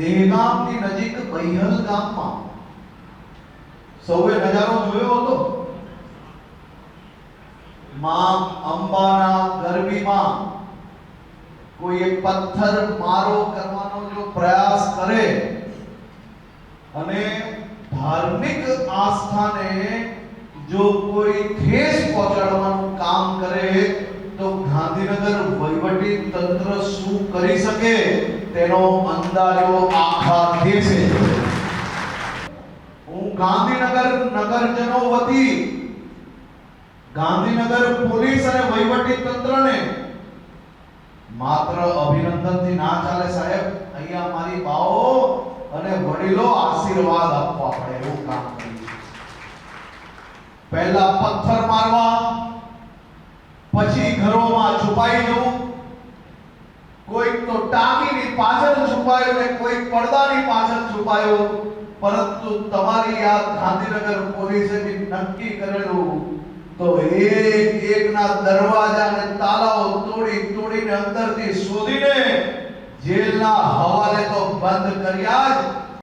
દેહગામની નજીક બૈહલ ગામમાં. સૌએ નજારો જોયો હતો? માં અંબાના ગરબીમાં કોઈ એક પથ્થર મારો કરવાનો જો પ્રયાસ કરે અને ધાર્મિક આસ્થાને જો કોઈ ઠેસ પહોંચાડવાનું કામ કરે ગાંધીનગર વહીવટી તંત્ર શું કરી શકે તેનો અંદાજો આખા દેશે હું ગાંધીનગર નગરજનો વતી ગાંધીનગર પોલીસ અને વહીવટી તંત્રને માત્ર અભિનંદનથી ના ચાલે સાહેબ, અહીંયા મારી બાઓ અને વડીલો આશીર્વાદ આપવા પડે એવું કામ કર્યું પહેલા પથ્થર મારવા ઘરોમાં કોઈક તો ટાંકીની પાછળ છુપાયો ને કોઈક પડદાની પાછળ છુપાયો, પરંતુ તમારી આ ગાંધીનગર પોલીસે બી નક્કી કરેલું તો એક એકના દરવાજા અને તાલાઓ તોડી તોડીને અંદરથી શોધીને જેલના હવાલે તો બંધ કર્યા જ.